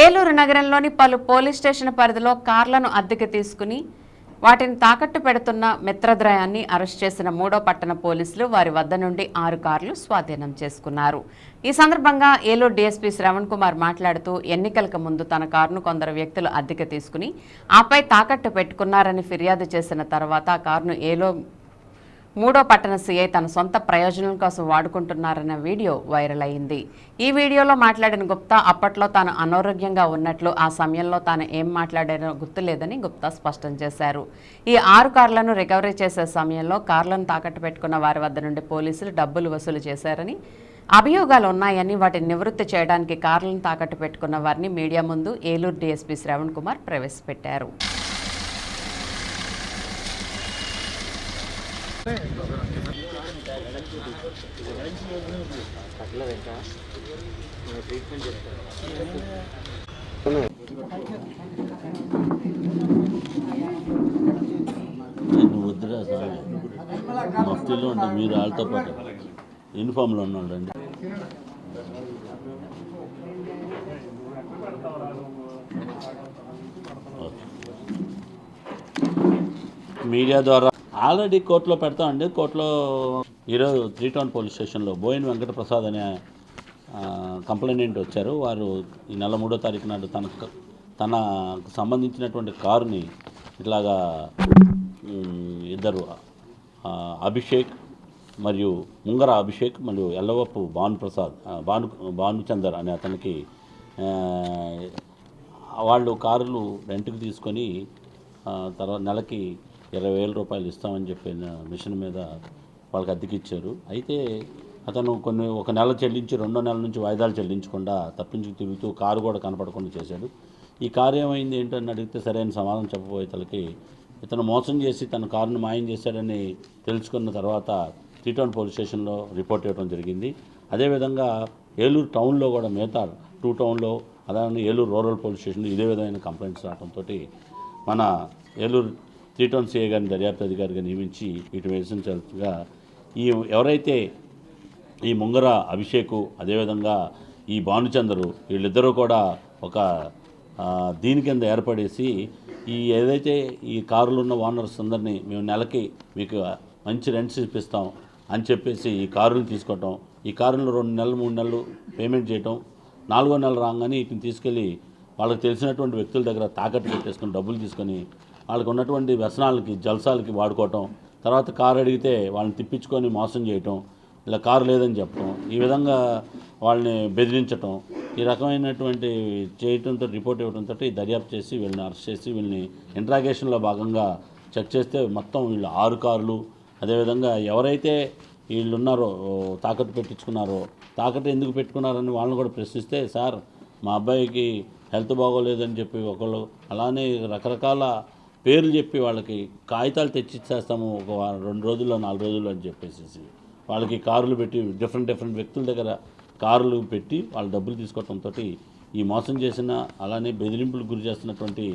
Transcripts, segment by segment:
ఏలూరు నగరంలోని పలు police station పరిధిలో కార్లను అద్దెకి తీసుకుని వాటిని తాకట్టు పెడుతున్న మిత్రద్రయాన్ని అరెస్ట్ చేసిన మూడో పట్టణ పోలీసులు వారి వద్ద నుండి ఆరు కార్లు స్వాధీనం చేసుకున్నారు. ఈ సందర్భంగా ఏలూరు డీఎస్పీ శ్రవణ్ కుమార్ మాట్లాడుతూ ఎన్నికలకు ముందు తన కారును కొందరు వ్యక్తులు అద్దెకి తీసుకుని ఆపై తాకట్టు పెట్టుకున్నారని ఫిర్యాదు చేసిన తర్వాత ఆ కారును ఏలో మూడో పట్టణ సీఐ తన సొంత ప్రయోజనం కోసం వాడుకుంటున్నారన్న వీడియో వైరల్ అయింది. ఈ వీడియోలో మాట్లాడిన గుప్తా అప్పట్లో తాను అనారోగ్యంగా ఉన్నట్లు ఆ సమయంలో తాను ఏం మాట్లాడారో గుర్తులేదని గుప్తా స్పష్టం చేశారు. ఈ ఆరు కార్లను రికవరీ చేసే సమయంలో కార్లను తాకట్టు పెట్టుకున్న వారి వద్ద నుండి పోలీసులు డబ్బులు వసూలు చేశారని అభియోగాలు ఉన్నాయని వాటిని నివృత్తి చేయడానికి కార్లను తాకట్టు పెట్టుకున్న వారిని మీడియా ముందు ఏలూరు డీఎస్పీ శ్రవణ్ కుమార్ ప్రవేశపెట్టారు. వద్దురా సార్. మఫ్తీలో ఉంటే మీరు వాళ్ళతో పాటు యూనిఫామ్లో ఉన్నాడు అండి మీడియా ద్వారా ఆల్రెడీ కోర్టులో పెడతామండి కోర్టులో ఈరోజు త్రీ టౌన్ పోలీస్ స్టేషన్లో బోయిన్ వెంకటప్రసాద్ అనే కంప్లైంట్ వచ్చారు. వారు ఈ నెల మూడో తారీఖు నాడు తన తనకు సంబంధించినటువంటి కారుని ఇట్లాగా ఇద్దరు అభిషేక్ మరియు ముంగర అభిషేక్ మరియు ఎల్లవప్పు భాను ప్రసాద్ భాను భానుచందర్ అనే అతనికి వాళ్ళు కారులు రెంట్కి తీసుకొని తర్వాత నెలకి ఇరవై వేల రూపాయలు ఇస్తామని చెప్పిన మిషన్ మీద వాళ్ళకి అద్దెకి ఇచ్చారు అయితే అతను కొన్ని ఒక నెల చెల్లించి రెండో నెల నుంచి వాయిదాలు చెల్లించకుండా తప్పించి తిరుగుతూ కారు కూడా కనపడకుండా చేశాడు. ఈ కారు ఏమైంది ఏంటని అడిగితే సరైన సమాధానం చెప్పబోయే తలకి ఇతను మోసం చేసి తన కారును మాయం చేశాడని తెలుసుకున్న తర్వాత త్రీ టౌన్ పోలీస్ స్టేషన్లో రిపోర్ట్ ఇవ్వడం జరిగింది. అదేవిధంగా ఏలూరు టౌన్లో కూడా మిగతా టూ టౌన్లో అలానే ఏలూరు రూరల్ పోలీస్ స్టేషన్లో ఇదే విధమైన కంప్లైంట్స్ రావడంతో మన ఏలూరు త్రీ టౌన్ సిఐ గారిని దర్యాప్తు అధికారిగా నియమించి ఇటు వేసించాల్సిగా ఈ ఎవరైతే ఈ ముంగర అభిషేకు అదేవిధంగా ఈ భానుచందరు వీళ్ళిద్దరూ కూడా ఒక దీని కింద ఏర్పడేసి ఈ ఏదైతే ఈ కారులు ఉన్న ఓనర్స్ అందరినీ మేము నెలకి మీకు మంచి రెంట్స్ ఇప్పిస్తాం అని చెప్పేసి ఈ కారుని తీసుకోవటం ఈ కారులో రెండు నెలలు మూడు నెలలు పేమెంట్ చేయటం నాలుగో నెల రాగానే వీటిని తీసుకెళ్ళి వాళ్ళకి తెలిసినటువంటి వ్యక్తుల దగ్గర తాకట్టు పెట్టేసుకొని డబ్బులు తీసుకొని వాళ్ళకు ఉన్నటువంటి వ్యసనాలకి జల్సాలకి వాడుకోవటం తర్వాత కారు అడిగితే వాళ్ళని తిప్పించుకొని మోసం చేయటం ఇలా కారు లేదని చెప్పటం ఈ విధంగా వాళ్ళని బెదిరించటం ఈ రకమైనటువంటి చేయటంతో రిపోర్ట్ ఇవ్వడంతో దర్యాప్తు చేసి వీళ్ళని అరెస్ట్ చేసి వీళ్ళని ఇంట్రాగేషన్లో భాగంగా చెక్ చేస్తే మొత్తం వీళ్ళు ఆరు కార్లు. అదేవిధంగా ఎవరైతే వీళ్ళు ఉన్నారో తాకట్టు పెట్టించుకున్నారో తాకట్టు ఎందుకు పెట్టుకున్నారని వాళ్ళని కూడా ప్రశ్నిస్తే సార్ మా అబ్బాయికి హెల్త్ బాగోలేదని చెప్పి ఒకళ్ళు అలానే రకరకాల పేర్లు చెప్పి వాళ్ళకి కాగితాలు తెచ్చిచ్చేస్తాము ఒక రెండు రోజుల్లో నాలుగు రోజుల్లో అని చెప్పేసి వాళ్ళకి కారులు పెట్టి డిఫరెంట్ డిఫరెంట్ వ్యక్తుల దగ్గర కారులు పెట్టి వాళ్ళ డబ్బులు తీసుకోవడంతో ఈ మోసం చేసిన అలానే బెదిరింపులకు గురి చేస్తున్నటువంటి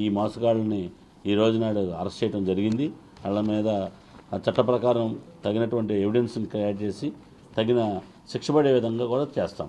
ఈ మోసగాళ్ళని ఈ రోజు నాడు అరెస్ట్ చేయడం జరిగింది. వాళ్ళ మీద చట్ట ప్రకారం తగినటువంటి ఎవిడెన్స్ని క్రియేట్ చేసి తగిన శిక్ష పడే విధంగా కూడా చేస్తాం.